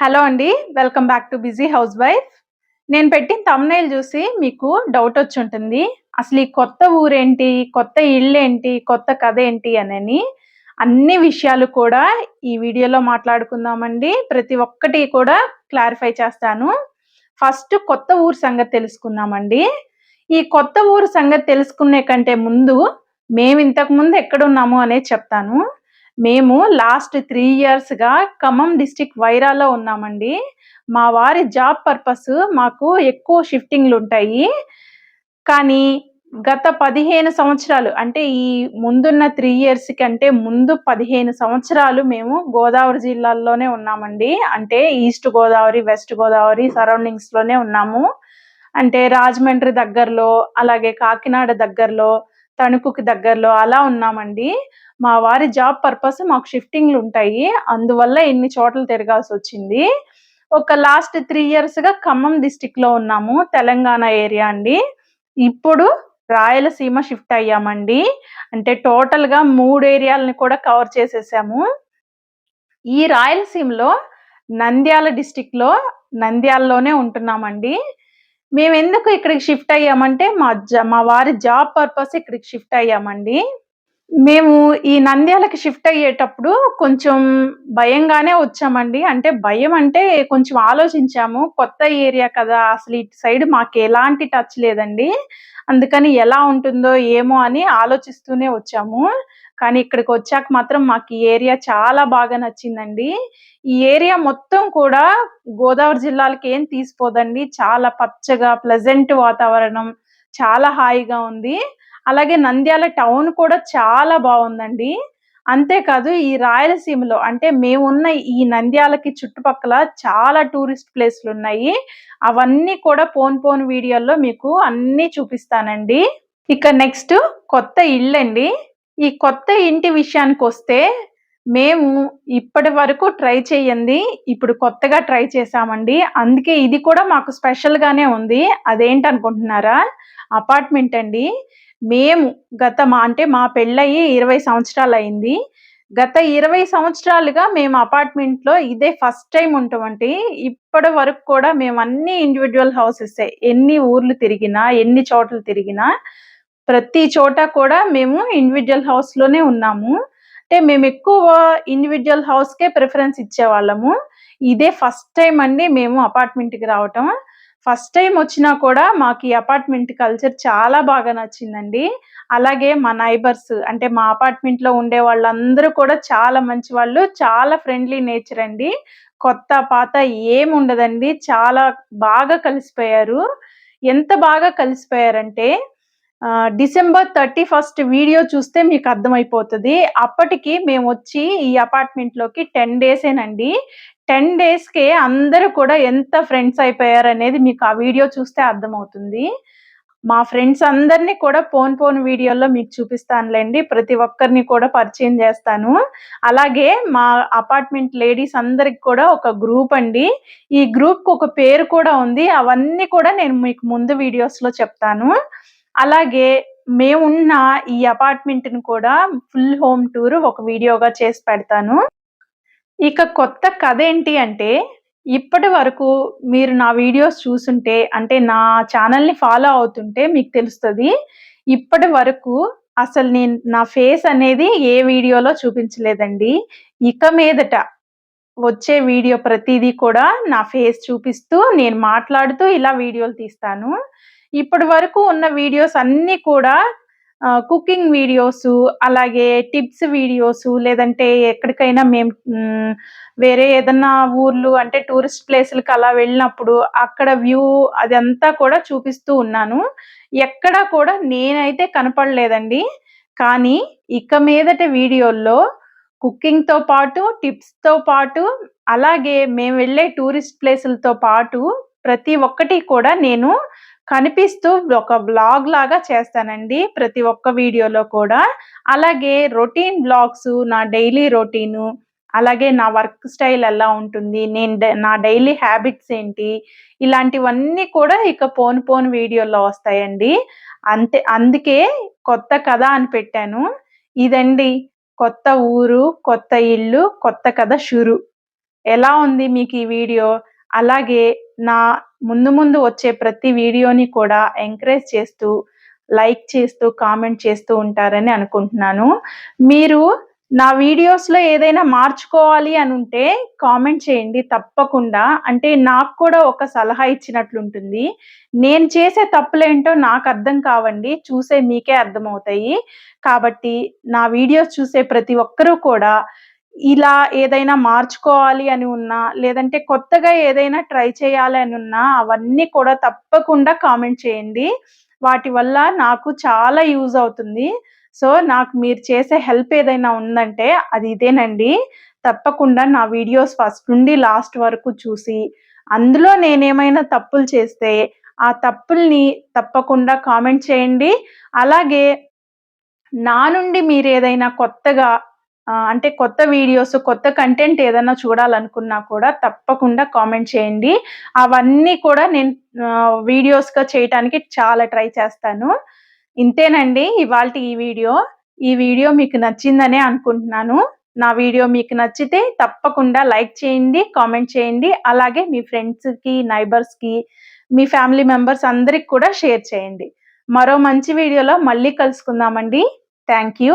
Hello అండి welcome back to busy house wife. నేను పెట్టిన తమ్నైల్ చూసి మీకు డౌట్ వచ్చి ఉంటుంది. అసలు ఈ కొత్త ఊరేంటి కొత్త ఇల్లు ఏంటి కొత్త కథ ఏంటి అని అన్ని విషయాలు కూడా ఈ వీడియోలో మాట్లాడుకుందామండి. ప్రతి ఒక్కటి కూడా క్లారిఫై చేస్తాను. ఫస్ట్ కొత్త ఊరు సంగతి తెలుసుకుందామండి. ఈ కొత్త ఊరు సంగతి తెలుసుకునే కంటే ముందు మేము ఇంతకు ముందు ఎక్కడున్నాము అనేది చెప్తాను. మేము లాస్ట్ త్రీ ఇయర్స్గా ఖమ్మం డిస్టిక్ వైరాలో ఉన్నామండి. మా వారి జాబ్ పర్పస్ మాకు ఎక్కువ షిఫ్టింగ్లు ఉంటాయి. కానీ గత పదిహేను సంవత్సరాలు అంటే ఈ ముందున్న త్రీ ఇయర్స్ కంటే ముందు పదిహేను సంవత్సరాలు మేము గోదావరి జిల్లాల్లోనే ఉన్నామండి. అంటే ఈస్ట్ గోదావరి వెస్ట్ గోదావరి సరౌండింగ్స్లోనే ఉన్నాము. అంటే రాజమండ్రి దగ్గరలో అలాగే కాకినాడ దగ్గరలో తణుకుకి దగ్గరలో అలా ఉన్నామండి. మా వారి జాబ్ పర్పస్ మాకు షిఫ్టింగ్లు ఉంటాయి. అందువల్ల ఎన్ని చోట్ల తిరగాల్సి వచ్చింది. ఒక లాస్ట్ త్రీ ఇయర్స్గా ఖమ్మం డిస్టిక్లో ఉన్నాము. తెలంగాణ ఏరియా అండి. ఇప్పుడు రాయలసీమ షిఫ్ట్ అయ్యామండి. అంటే టోటల్గా మూడు ఏరియాలని కూడా కవర్ చేసేసాము. ఈ రాయలసీమలో నంద్యాల డిస్టిక్లో నంద్యాలలోనే ఉంటున్నామండి. మేము ఎందుకు ఇక్కడికి షిఫ్ట్ అయ్యామంటే మా మా వారి జాబ్ పర్పస్ ఇక్కడికి షిఫ్ట్ అయ్యామండి. మేము ఈ నంద్యాలకి షిఫ్ట్ అయ్యేటప్పుడు కొంచెం భయంగానే వచ్చామండి. అంటే భయం అంటే కొంచెం ఆలోచించాము. కొత్త ఏరియా కదా అసలు ఇటు సైడ్ మాకు ఎలాంటి టచ్ లేదండి. అందుకని ఎలా ఉంటుందో ఏమో అని ఆలోచిస్తూనే వచ్చాము. కానీ ఇక్కడికి వచ్చాక మాత్రం మాకు ఈ ఏరియా చాలా బాగా నచ్చిందండి. ఈ ఏరియా మొత్తం కూడా గోదావరి జిల్లాలకి ఏం తీసిపోదండి. చాలా పచ్చగా ప్లెజెంట్ వాతావరణం చాలా హాయిగా ఉంది. అలాగే నంద్యాల టౌన్ కూడా చాలా బాగుందండి. అంతేకాదు ఈ రాయలసీమలో అంటే మేమున్న ఈ నంద్యాలకి చుట్టుపక్కల చాలా టూరిస్ట్ ప్లేస్లు ఉన్నాయి. అవన్నీ కూడా పోన్ పోన్ వీడియోల్లో మీకు అన్నీ చూపిస్తానండి. ఇక నెక్స్ట్ కొత్త ఇల్లు అండి ఈ కొత్త ఇంటి విషయానికి వస్తే మేము ఇప్పటి వరకు ట్రై చేయండి. ఇప్పుడు కొత్తగా ట్రై చేసామండి అందుకే ఇది కూడా మాకు స్పెషల్గానే ఉంది. అదేంటి అనుకుంటున్నారా అపార్ట్మెంట్ అండి. మేము గత మా అంటే మా పెళ్ళయి ఇరవై సంవత్సరాలు అయింది గత ఇరవై సంవత్సరాలుగా మేము అపార్ట్మెంట్లో ఇదే ఫస్ట్ టైం ఉంటామంటే ఇప్పటి వరకు కూడా మేము అన్ని ఇండివిజువల్ హౌసెస్. ఎన్ని ఊర్లు తిరిగినా ఎన్ని చోట్ల తిరిగినా ప్రతి చోట కూడా మేము ఇండివిజువల్ హౌస్లోనే ఉన్నాము. అంటే మేము ఎక్కువ ఇండివిజువల్ హౌస్కే ప్రిఫరెన్స్ ఇచ్చేవాళ్ళము. ఇదే ఫస్ట్ టైం అండి మేము అపార్ట్మెంట్కి రావటం. ఫస్ట్ టైం వచ్చినా కూడా మాకు ఈ అపార్ట్మెంట్ కల్చర్ చాలా బాగా నచ్చిందండి. అలాగే మా నైబర్స్ అంటే మా అపార్ట్మెంట్లో ఉండే వాళ్ళందరూ కూడా చాలా మంచి వాళ్ళు చాలా ఫ్రెండ్లీ నేచర్ అండి. కొత్త పాత ఏమి ఉండదండి. చాలా బాగా కలిసిపోయారు. ఎంత బాగా కలిసిపోయారంటే డిసెంబర్ థర్టీ ఫస్ట్ వీడియో చూస్తే మీకు అర్థమైపోతుంది. అప్పటికి మేము వచ్చి ఈ అపార్ట్మెంట్లోకి టెన్ డేసేనండి టెన్ డేస్కే అందరూ కూడా ఎంత ఫ్రెండ్స్ అయిపోయారు అనేది మీకు ఆ వీడియో చూస్తే అర్థమవుతుంది. మా ఫ్రెండ్స్ అందరినీ కూడా పోన్ ఫోన్ వీడియోలో మీకు చూపిస్తానులేండి. ప్రతి ఒక్కరిని కూడా పరిచయం చేస్తాను. అలాగే మా అపార్ట్మెంట్ లేడీస్ అందరికి కూడా ఒక గ్రూప్ అండి. ఈ గ్రూప్కి ఒక పేరు కూడా ఉంది. అవన్నీ కూడా నేను మీకు ముందు వీడియోస్లో చెప్తాను. అలాగే మేమున్న ఈ అపార్ట్మెంట్‌ని కూడా ఫుల్ హోమ్ టూర్ ఒక వీడియోగా చేసి పెడతాను. ఇక కొత్త కథ ఏంటి అంటే, ఇప్పటి వరకు మీరు నా వీడియోస్ చూసుంటే అంటే నా ఛానల్‌ని ఫాలో అవుతుంటే మీకు తెలుస్తుంది ఇప్పటి వరకు అసలు నేను నా ఫేస్ అనేది ఏ వీడియోలో చూపించలేదండి. ఇక మీదట వచ్చే వీడియో ప్రతిదీ కూడా నా ఫేస్ చూపిస్తూ, నేను మాట్లాడుతూ ఇలా వీడియోలు తీస్తాను. ఇప్పటి వరకు ఉన్న వీడియోస్ అన్నీ కూడా కుకింగ్ వీడియోస్ అలాగే టిప్స్ వీడియోస్ లేదంటే ఎక్కడికైనా మేము వేరే ఏదన్నా ఊర్లు అంటే టూరిస్ట్ ప్లేసులకి అలా వెళ్ళినప్పుడు అక్కడ వ్యూ అదంతా కూడా చూపిస్తూ ఉన్నాను. ఎక్కడ కూడా నేనైతే కనపడలేదండి. కానీ ఇక మీదట వీడియోల్లో కుకింగ్తో పాటు టిప్స్తో పాటు అలాగే మేము వెళ్ళే టూరిస్ట్ ప్లేసులతో పాటు ప్రతి ఒక్కటి కూడా నేను కనిపిస్తూ ఒక బ్లాగ్ లాగా చేస్తానండి ప్రతి ఒక్క వీడియోలో కూడా. అలాగే రొటీన్ బ్లాగ్స్ నా డైలీ రొటీను అలాగే నా వర్క్ స్టైల్ ఎలా ఉంటుంది నేను నా డైలీ హ్యాబిట్స్ ఏంటి ఇలాంటివన్నీ కూడా ఇక పోన్ పోన్ వీడియోలో వస్తాయండి. అంతే అందుకే కొత్త కథ అని పెట్టాను. ఇదండి కొత్త ఊరు కొత్త ఇల్లు కొత్త కథ షురు. ఎలా ఉంది మీకు ఈ వీడియో? అలాగే నా ముందు ముందు వచ్చే ప్రతి వీడియోని కూడా ఎంకరేజ్ చేస్తూ, లైక్ చేస్తూ, కామెంట్ చేస్తూ ఉంటారని అనుకుంటున్నాను. మీరు నా వీడియోస్‌లో ఏదైనా మార్చుకోవాలి అనుంటే కామెంట్ చేయండి తప్పకుండా. అంటే నాకు కూడా ఒక సలహా ఇచ్చినట్లుంటుంది. నేను చేసే తప్పులేంటో నాకు అర్థం కావండి. చూసే మీకే అర్థమవుతాయి. కాబట్టి నా వీడియోస్ చూసే ప్రతి ఒక్కరూ కూడా ఇలా ఏదైనా మార్చుకోవాలి అని ఉన్నా, లేదంటే కొత్తగా ఏదైనా ట్రై చేయాలి అని ఉన్నా అవన్నీ కూడా తప్పకుండా కామెంట్ చేయండి. వాటి వల్ల నాకు చాలా యూజ్ అవుతుంది. సో, నాకు మీరు చేసే హెల్ప్ ఏదైనా ఉందంటే అది ఇదేనండి. తప్పకుండా నా వీడియోస్ ఫస్ట్ నుండి లాస్ట్ వరకు చూసి, అందులో నేనేమైనా తప్పులు చేస్తే, ఆ తప్పుల్ని తప్పకుండా కామెంట్ చేయండి. అలాగే నా నుండి మీరు ఏదైనా కొత్తగా అంటే కొత్త వీడియోస్, కొత్త కంటెంట్ ఏదైనా చూడాలనుకున్నా కూడా తప్పకుండా కామెంట్ చేయండి. అవన్నీ కూడా నేను వీడియోస్‌గా చేయటానికి చాలా ట్రై చేస్తాను. ఇంతేనండి ఇవాళ ఈ వీడియో. ఈ వీడియో మీకు నచ్చిందనే అనుకుంటున్నాను. నా వీడియో మీకు నచ్చితే తప్పకుండా లైక్ చేయండి, కామెంట్ చేయండి. అలాగే మీ ఫ్రెండ్స్‌కి, నైబర్స్‌కి, మీ ఫ్యామిలీ మెంబర్స్ అందరికి కూడా షేర్ చేయండి. మరో మంచి వీడియోలో మళ్ళీ కలుసుకుందామండి. Thank you.